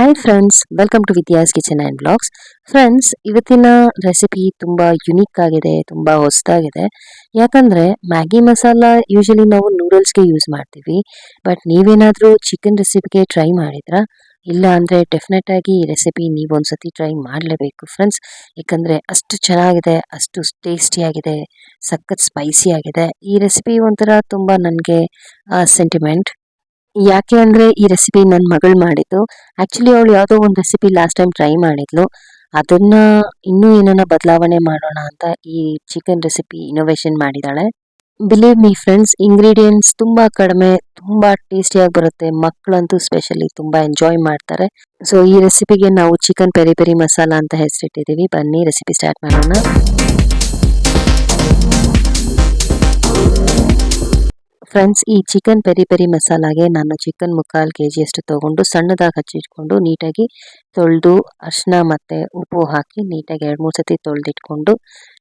Hi friends welcome to Vidya's kitchen and blogs friends ಇವತ್ತಿನ recipe ತುಂಬ unique ಆಗಿದೆ, ತುಂಬ ಹೊಸದಾಗಿದೆ. ಯಾಕಂದರೆ ಮ್ಯಾಗಿ ಮಸಾಲ ಯೂಶಲಿ ನಾವು ನೂಡಲ್ಸ್ಗೆ ಯೂಸ್ ಮಾಡ್ತೀವಿ. ಬಟ್ ನೀವೇನಾದರೂ ಚಿಕನ್ ರೆಸಿಪಿಗೆ ಟ್ರೈ ಮಾಡಿದ್ರಾ? ಇಲ್ಲ ಅಂದರೆ ಡೆಫಿನೆಟ್ ಆಗಿ ಈ ರೆಸಿಪಿ ನೀವು ಒಂದ್ಸತಿ ಟ್ರೈ ಮಾಡಲೇಬೇಕು ಫ್ರೆಂಡ್ಸ್ ಯಾಕಂದರೆ ಅಷ್ಟು ಚೆನ್ನಾಗಿದೆ, ಅಷ್ಟು ಟೇಸ್ಟಿಯಾಗಿದೆ ಸಖತ್ ಸ್ಪೈಸಿ ಆಗಿದೆ. ಈ ರೆಸಿಪಿ ಒಂಥರ ತುಂಬ ನನಗೆ ಸೆಂಟಿಮೆಂಟ್ ಯಾಕೆ ಅಂದರೆ ಈ ರೆಸಿಪಿ ನನ್ನ ಮಗಳು ಮಾಡಿದ್ದು. ಆ್ಯಕ್ಚುಲಿ ಅವಳು ಯಾವುದೋ ಒಂದು ರೆಸಿಪಿ ಲಾಸ್ಟ್ ಟೈಮ್ ಟ್ರೈ ಮಾಡಿದ್ಲು. ಅದನ್ನ ಇನ್ನೂ ಏನನ್ನ ಬದಲಾವಣೆ ಮಾಡೋಣ ಅಂತ ಈ ಚಿಕನ್ ರೆಸಿಪಿ ಇನೋವೇಷನ್ ಮಾಡಿದ್ದಾಳೆ ಬಿಲೀವ್ ಮೀ ಫ್ರೆಂಡ್ಸ್ ಇಂಗ್ರೀಡಿಯೆಂಟ್ಸ್ ತುಂಬ ಕಡಿಮೆ, ತುಂಬ ಟೇಸ್ಟಿಯಾಗಿ ಬರುತ್ತೆ. ಮಕ್ಕಳಂತೂ ಸ್ಪೆಷಲಿ ತುಂಬ ಎಂಜಾಯ್ ಮಾಡ್ತಾರೆ. ಸೊ ಈ ರೆಸಿಪಿಗೆ ನಾವು ಚಿಕನ್ ಪೆರಿ ಪೆರಿ ಮಸಾಲ ಅಂತ ಹೆಸರಿಟ್ಟಿದ್ದೀವಿ ಬನ್ನಿ ರೆಸಿಪಿ ಸ್ಟಾರ್ಟ್ ಮಾಡೋಣ. ಫ್ರೆಂಡ್ಸ್, ಈ ಚಿಕನ್ ಪೆರಿ ಪೆರಿ ಮಸಾಲಾಗೆ ನಾನು ಚಿಕನ್ ಮುಕ್ಕಾಲು ಕೆ ಜಿಯಷ್ಟು ತೊಗೊಂಡು ಸಣ್ಣದಾಗಿ ಹಚ್ಚಿಟ್ಕೊಂಡು ನೀಟಾಗಿ ತೊಳೆದು ಅರಿಶಿನ ಮತ್ತು ಉಪ್ಪು ಹಾಕಿ ನೀಟಾಗಿ ಎರಡು ಮೂರು ಸತಿ ತೊಳೆದಿಟ್ಕೊಂಡು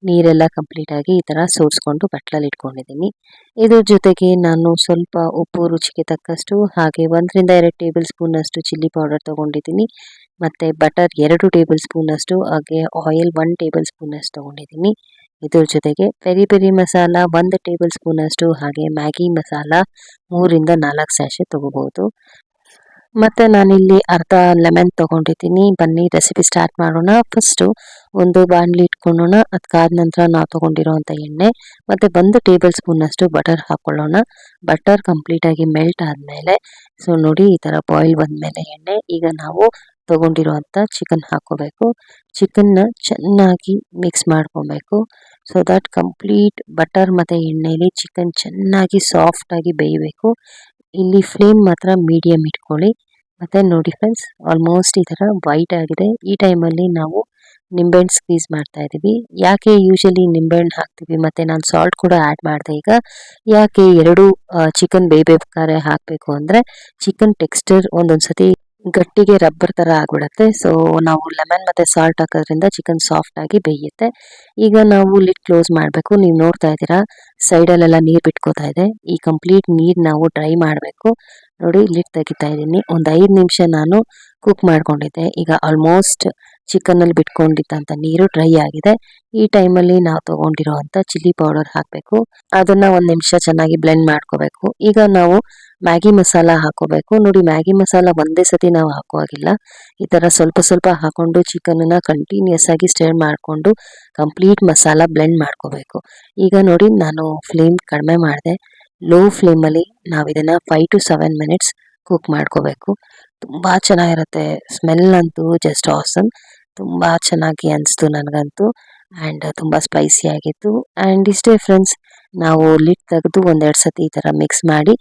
ನೀರೆಲ್ಲ ಕಂಪ್ಲೀಟಾಗಿ ಈ ಥರ ಸೋರಿಸ್ಕೊಂಡು ಬಟ್ಟಲಲ್ಲಿ ಇಟ್ಕೊಂಡಿದ್ದೀನಿ. ಇದ್ರ ಜೊತೆಗೆ ನಾನು ಸ್ವಲ್ಪ ಉಪ್ಪು ರುಚಿಗೆ ತಕ್ಕಷ್ಟು ಹಾಗೆ ಒಂದರಿಂದ ಎರಡು ಟೇಬಲ್ ಸ್ಪೂನಷ್ಟು ಚಿಲ್ಲಿ ಪೌಡರ್ ತೊಗೊಂಡಿದ್ದೀನಿ. ಮತ್ತು ಬಟರ್ ಎರಡು ಟೇಬಲ್ ಸ್ಪೂನಷ್ಟು ಹಾಗೆ ಆಯಿಲ್ ಒನ್ ಟೇಬಲ್ ಸ್ಪೂನಷ್ಟು ತೊಗೊಂಡಿದ್ದೀನಿ. ಇದ್ರ ಜೊತೆಗೆ ಪೆರಿ ಪೆರಿ ಮಸಾಲ ಒಂದು ಟೇಬಲ್ ಸ್ಪೂನಷ್ಟು ಹಾಗೆ ಮ್ಯಾಗಿ ಮಸಾಲ ಮೂರಿಂದ ನಾಲ್ಕು ಸ್ಯಾಶೆ ತೊಗೋಬೋದು ಮತ್ತು ನಾನಿಲ್ಲಿ ಅರ್ಧ ಲೆಮನ್ ತಗೊಂಡಿದ್ದೀನಿ. ಬನ್ನಿ ರೆಸಿಪಿ ಸ್ಟಾರ್ಟ್ ಮಾಡೋಣ. ಫಸ್ಟು ಒಂದು ಬಾಣಲಿ ಇಟ್ಕೊಳ್ಳೋಣ. ಅದಕ್ಕಾದ ನಂತರ ನಾವು ತೊಗೊಂಡಿರೋವಂಥ ಎಣ್ಣೆ. ಮತ್ತು ಒಂದು ಟೇಬಲ್ ಸ್ಪೂನಷ್ಟು ಬಟರ್ ಹಾಕ್ಕೊಳ್ಳೋಣ ಬಟರ್ ಕಂಪ್ಲೀಟಾಗಿ ಮೆಲ್ಟ್ ಆದಮೇಲೆ, ಸೊ ನೋಡಿ ಈ ಥರ ಬಾಯ್ಲ್ ಬಂದಮೇಲೆ ಎಣ್ಣೆ. ಈಗ ನಾವು ತೊಗೊಂಡಿರೋವಂಥ ಚಿಕನ್ ಹಾಕ್ಕೋಬೇಕು ಚಿಕನ್ನ ಚೆನ್ನಾಗಿ ಮಿಕ್ಸ್ ಮಾಡ್ಕೊಬೇಕು. ಸೊ ದಟ್ ಕಂಪ್ಲೀಟ್ ಬಟರ್ ಮತ್ತು ಎಣ್ಣೆಯಲ್ಲಿ ಚಿಕನ್ ಚೆನ್ನಾಗಿ ಸಾಫ್ಟಾಗಿ ಬೇಯಬೇಕು. ಇಲ್ಲಿ ಫ್ಲೇಮ್ ಮಾತ್ರ ಮೀಡಿಯಮ್ ಇಟ್ಕೊಳ್ಳಿ. ಮತ್ತು ನೋಡಿ ಫ್ರೆಂಡ್ಸ್ ಆಲ್ಮೋಸ್ಟ್ ಈ ಥರ ವೈಟ್ ಆಗಿದೆ. ಈ ಟೈಮಲ್ಲಿ ನಾವು ನಿಂಬೆಹಣ್ಣು ಸ್ಕ್ವೀಸ್ ಮಾಡ್ತಾ ಇದ್ದೀವಿ. ಯಾಕೆ ಯೂಶಲಿ ನಿಂಬೆಹಣ್ಣು ಹಾಕ್ತೀವಿ ಮತ್ತು ನಾನು ಸಾಲ್ಟ್ ಕೂಡ ಆ್ಯಡ್ ಮಾಡಿದೆ ಈಗ. ಯಾಕೆ ಎರಡು ಚಿಕನ್ ಬೇಯಬೇಕಾದ್ರೆ ಹಾಕಬೇಕು ಅಂದರೆ ಚಿಕನ್ ಟೆಕ್ಸ್ಚರ್ ಒಂದೊಂದು ಸತಿ ಗಟ್ಟಿಗೆ ರಬ್ಬರ್ ಥರ ಆಗ್ಬಿಡತ್ತೆ. ಸೊ ನಾವು ಲೆಮನ್ ಮತ್ತು ಸಾಲ್ಟ್ ಹಾಕೋದ್ರಿಂದ ಚಿಕನ್ ಸಾಫ್ಟ್ ಆಗಿ ಬೇಯುತ್ತೆ. ಈಗ ನಾವು ಲಿಡ್ ಕ್ಲೋಸ್ ಮಾಡಬೇಕು. ನೀವು ನೋಡ್ತಾ ಇದ್ದೀರಾ ಸೈಡಲ್ಲೆಲ್ಲ ನೀರು ಬಿಟ್ಕೋತಾ ಇದೆ. ಈ ಕಂಪ್ಲೀಟ್ ನೀರು ನಾವು ಡ್ರೈ ಮಾಡಬೇಕು. ನೋಡಿ ಲಿಡ್ ತೆಗಿತಾ ಇದ್ದೀನಿ. ಒಂದು ಐದು ನಿಮಿಷ ನಾನು ಕುಕ್ ಮಾಡ್ಕೊಂಡಿದ್ದೆ. ಈಗ ಆಲ್ಮೋಸ್ಟ್ ಚಿಕನಲ್ಲಿ ಬಿಟ್ಕೊಂಡಿದ್ದಂಥ ನೀರು ಡ್ರೈ ಆಗಿದೆ. ಈ ಟೈಮಲ್ಲಿ ನಾವು ತೊಗೊಂಡಿರೋವಂಥ ಚಿಲ್ಲಿ ಪೌಡರ್ ಹಾಕಬೇಕು. ಅದನ್ನು ಒಂದು ನಿಮಿಷ ಚೆನ್ನಾಗಿ ಬ್ಲೆಂಡ್ ಮಾಡ್ಕೋಬೇಕು. ಈಗ ನಾವು ಮ್ಯಾಗಿ ಮಸಾಲ ಹಾಕೋಬೇಕು. ನೋಡಿ, ಮ್ಯಾಗಿ ಮಸಾಲ ಒಂದೇ ಸತಿ ನಾವು ಹಾಕುವಾಗಿಲ್ಲ. ಈ ಥರ ಸ್ವಲ್ಪ ಸ್ವಲ್ಪ ಹಾಕೊಂಡು ಚಿಕನನ್ನ ಕಂಟಿನ್ಯೂಸ್ ಆಗಿ ಸ್ಟೇರ್ ಮಾಡಿಕೊಂಡು ಕಂಪ್ಲೀಟ್ ಮಸಾಲ ಬ್ಲೆಂಡ್ ಮಾಡ್ಕೋಬೇಕು. ಈಗ ನೋಡಿ, ನಾನು ಫ್ಲೇಮ್ ಕಡಿಮೆ ಮಾಡಿದೆ. ಲೋ ಫ್ಲೇಮಲ್ಲಿ ನಾವು ಇದನ್ನು five to seven minutes cook ಮಾಡ್ಕೋಬೇಕು. ತುಂಬ ಚೆನ್ನಾಗಿರುತ್ತೆ. ಸ್ಮೆಲ್ ಅಂತೂ ಜಸ್ಟ್ ಆಸಮ್ ತುಂಬ ಚೆನ್ನಾಗಿ ಅನಿಸ್ತು ನನಗಂತೂ. ಆ್ಯಂಡ್ ತುಂಬ ಸ್ಪೈಸಿ ಆಗಿತ್ತು. ಆ್ಯಂಡ್ ಇಷ್ಟೇ ಫ್ರೆಂಡ್ಸ್ ನಾವು ಲಿಟ್ ತೆಗೆದು ಒಂದೆರಡು ಸತಿ ಈ ಥರ ಮಿಕ್ಸ್ ಮಾಡಿ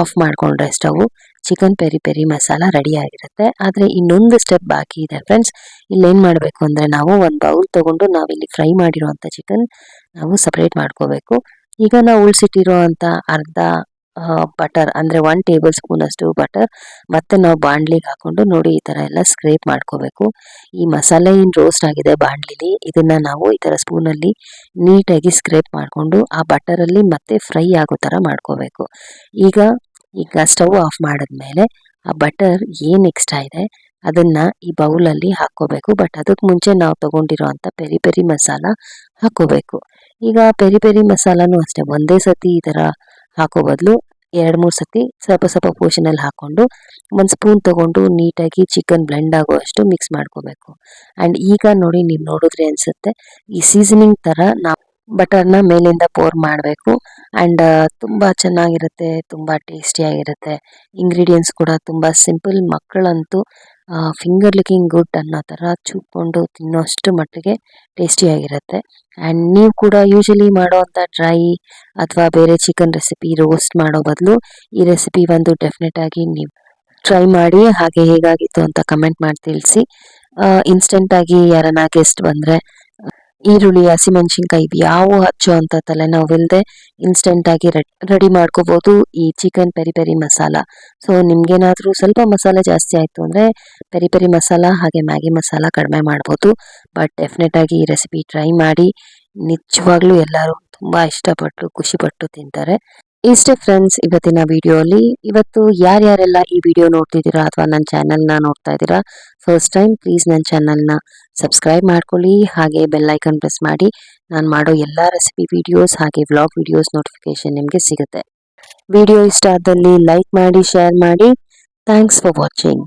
ಆಫ್ ಮಾಡಿಕೊಂಡ್ರೆ stove chicken peri peri masala ready ಆಗಿರುತ್ತೆ. ಆದರೆ ಇನ್ನೊಂದು ಸ್ಟೆಪ್ ಬಾಕಿ ಇದೆ ಫ್ರೆಂಡ್ಸ್ ಇಲ್ಲೇನು ಮಾಡಬೇಕು ಅಂದರೆ ನಾವು ಒಂದು ಬೌಲ್ ತೊಗೊಂಡು ನಾವಿಲ್ಲಿ ಫ್ರೈ ಮಾಡಿರುವಂಥ ಚಿಕನ್ ನಾವು ಸಪ್ರೇಟ್ ಮಾಡ್ಕೋಬೇಕು. ಈಗ ನಾವು ಉಳಿಸಿಟ್ಟಿರೋ ಅಂಥ ಅರ್ಧ ಬಟರ್ ಅಂದರೆ ಒನ್ ಟೇಬಲ್ ಸ್ಪೂನ್ ಅಷ್ಟು ಬಟರ್ ಮತ್ತೆ ನಾವು ಬಾಂಡ್ಲಿಗೆ ಹಾಕೊಂಡು ನೋಡಿ ಈ ಥರ ಎಲ್ಲ ಸ್ಕ್ರೇಪ್ ಮಾಡ್ಕೋಬೇಕು. ಈ ಮಸಾಲೆ ಏನು ರೋಸ್ಟ್ ಆಗಿದೆ ಬಾಣಲಿಲಿ. ಇದನ್ನು ನಾವು ಈ ಥರ ಸ್ಪೂನಲ್ಲಿ ನೀಟಾಗಿ ಸ್ಕ್ರೇಪ್ ಮಾಡಿಕೊಂಡು ಆ ಬಟರಲ್ಲಿ ಮತ್ತೆ ಫ್ರೈ ಆಗೋ ಥರ ಮಾಡ್ಕೋಬೇಕು. ಈಗ ಈಗ ಸ್ಟವ್ ಆಫ್ ಮಾಡಿದ್ಮೇಲೆ ಆ ಬಟರ್ ಏನು ಎಕ್ಸ್ಟ್ರಾ ಇದೆ ಅದನ್ನು ಈ ಬೌಲಲ್ಲಿ ಹಾಕ್ಕೋಬೇಕು. ಬಟ್ ಅದಕ್ಕೆ ಮುಂಚೆ ನಾವು ತಗೊಂಡಿರೋ ಅಂಥ ಪೆರಿ ಪೆರಿ ಮಸಾಲ ಹಾಕ್ಕೋಬೇಕು. ಈಗ ಪೆರಿ ಪೆರಿ ಮಸಾಲನೂ ಅಷ್ಟೇ. ಒಂದೇ ಸತಿ ಈ ಥರ ಹಾಕೋ ಬದಲು ಎರಡು ಮೂರು ಸತಿ ಸ್ವಲ್ಪ ಸ್ವಲ್ಪ ಪೋಷನಲ್ಲಿ ಹಾಕ್ಕೊಂಡು ಒಂದು ಸ್ಪೂನ್ ತೊಗೊಂಡು ನೀಟಾಗಿ ಚಿಕನ್ ಬ್ಲೆಂಡ್ ಆಗೋ ಅಷ್ಟು ಮಿಕ್ಸ್ ಮಾಡ್ಕೋಬೇಕು. ಆ್ಯಂಡ್ ಈಗ ನೋಡಿ ನೀವು ನೋಡಿದ್ರೆ ಅನಿಸುತ್ತೆ, ಈ ಸೀಸನಿಂಗ್ ಥರ ನಾವು ಬಟರ್ನ ಮೇಲಿಂದ ಪೋರ್ ಮಾಡಬೇಕು. ಆ್ಯಂಡ್ ತುಂಬ ಚೆನ್ನಾಗಿರುತ್ತೆ, ತುಂಬ ಟೇಸ್ಟಿಯಾಗಿರುತ್ತೆ ಇಂಗ್ರೀಡಿಯೆಂಟ್ಸ್ ಕೂಡ ತುಂಬ ಸಿಂಪಲ್ ಮಕ್ಕಳಂತೂ ಫಿಂಗರ್ ಲಿಕ್ಕಿಂಗ್ ಗುಡ್ ಅನ್ನೋ ಥರ ಚೂಪ್ಕೊಂಡು ತಿನ್ನೋಷ್ಟು ಮಟ್ಟಿಗೆ ಟೇಸ್ಟಿಯಾಗಿರುತ್ತೆ ಆ್ಯಂಡ್ ನೀವು ಕೂಡ ಯೂಶಲಿ ಮಾಡೋವಂಥ ಡ್ರೈ ಅಥವಾ ಬೇರೆ ಚಿಕನ್ ರೆಸಿಪಿ ರೋಸ್ಟ್ ಮಾಡೋ ಬದಲು ಈ ರೆಸಿಪಿ ಒಂದು ಡೆಫಿನೆಟ್ ಆಗಿ ನೀವು ಟ್ರೈ ಮಾಡಿ ಹಾಗೆ ಹೇಗಾಗಿತ್ತು ಅಂತ ಕಮೆಂಟ್ ಮಾಡಿ ತಿಳಿಸಿ. ಇನ್ಸ್ಟೆಂಟಾಗಿ ಯಾರನ್ನ ಗೆಸ್ಟ್ ಬಂದರೆ ಈರುಳ್ಳಿ, ಹಸಿಮೆಣಸಿನ್ಕಾಯಿ ಯಾವ ಹಚ್ಚೋ ಅಂತ ತಲೆನೋವಿಲ್ಲದೆ ಇನ್ಸ್ಟೆಂಟಾಗಿ ರೆಡಿ ಮಾಡ್ಕೋಬಹುದು ಈ chicken peri peri masala so ನಿಮ್ಗೇನಾದರೂ ಸ್ವಲ್ಪ ಮಸಾಲೆ ಜಾಸ್ತಿ ಆಯಿತು ಅಂದರೆ ಪೆರಿ ಪೆರಿ ಮಸಾಲ ಹಾಗೆ ಮ್ಯಾಗಿ ಮಸಾಲ ಕಡಿಮೆ ಮಾಡ್ಬೋದು. ಬಟ್ ಡೆಫಿನೆಟಾಗಿ ಈ ರೆಸಿಪಿ ಟ್ರೈ ಮಾಡಿ. ನಿಜವಾಗ್ಲೂ ಎಲ್ಲರೂ ತುಂಬ ಇಷ್ಟಪಟ್ಟು, ಖುಷಿಪಟ್ಟು ತಿಂತಾರೆ. ಇಷ್ಟೇ ಫ್ರೆಂಡ್ಸ್ ಇವತ್ತಿನ ವಿಡಿಯೋಲಿ ಇವತ್ತು ಯಾರ್ಯಾರೆಲ್ಲ ಈ ವಿಡಿಯೋ ನೋಡ್ತಿದ್ದೀರಾ ಅಥವಾ ನನ್ನ ಚಾನಲ್ನ ನೋಡ್ತಾ ಇದ್ದೀರಾ ಫಸ್ಟ್ ಟೈಮ್ ಪ್ಲೀಸ್ ನನ್ನ ಚಾನಲ್ನ ಸಬ್ಸ್ಕ್ರೈಬ್ ಮಾಡ್ಕೊಳ್ಳಿ. ಹಾಗೆ ಬೆಲ್ ಐಕನ್ ಪ್ರೆಸ್ ಮಾಡಿ. ನಾನು ಮಾಡೋ ಎಲ್ಲ ರೆಸಿಪಿ ವಿಡಿಯೋಸ್ ಹಾಗೆ ವ್ಲಾಗ್ ವಿಡಿಯೋಸ್ ನೋಟಿಫಿಕೇಶನ್ ನಿಮಗೆ ಸಿಗುತ್ತೆ. ವಿಡಿಯೋ ಇಷ್ಟ ಆದಲ್ಲಿ ಲೈಕ್ ಮಾಡಿ ಶೇರ್ ಮಾಡಿ. Thanks for watching